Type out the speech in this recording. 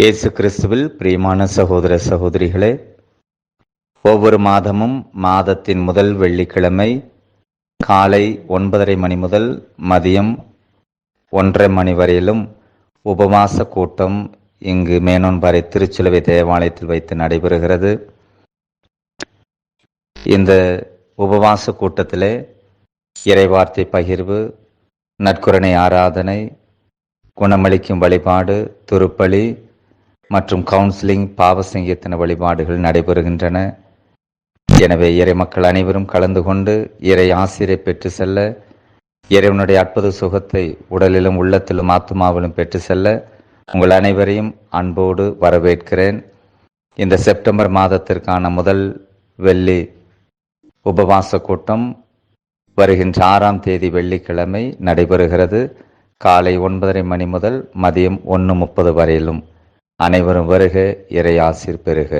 இயேசு கிறிஸ்துவில் பிரியமான சகோதர சகோதரிகளே ஒவ்வொரு மாதமும் மாதத்தின் முதல் வெள்ளிக்கிழமை காலை ஒன்பதரை மணி முதல் மதியம் ஒன்றரை மணி வரையிலும் உபவாச கூட்டம் இங்கு மேனோன்பாறை திருச்சிலுவை தேவாலயத்தில் வைத்து நடைபெறுகிறது. இந்த உபவாச கூட்டத்திலே இறைவார்த்தை பகிர்வு நற்குரணை ஆராதனை குணமளிக்கும் வழிபாடு துருப்பலி மற்றும் கவுன்சிலிங் பாவசங்கீர்த்தன வழிபாடுகள் நடைபெறுகின்றன. எனவே இறை மக்கள் அனைவரும் கலந்து கொண்டு இறை ஆசிரியை பெற்று செல்ல இறைவனுடைய அற்புத சுகத்தை உடலிலும் உள்ளத்திலும் ஆத்மாவிலும் பெற்று செல்ல உங்கள் அனைவரையும் அன்போடு வரவேற்கிறேன். இந்த செப்டம்பர் மாதத்திற்கான முதல் வெள்ளி உபவாச கூட்டம் வருகின்ற ஆறாம் தேதி வெள்ளிக்கிழமை நடைபெறுகிறது. காலை ஒன்பதரை மணி முதல் மதியம் ஒன்று முப்பது வரையிலும். அனைவரும் வருக இறை ஆசிர் பெறுக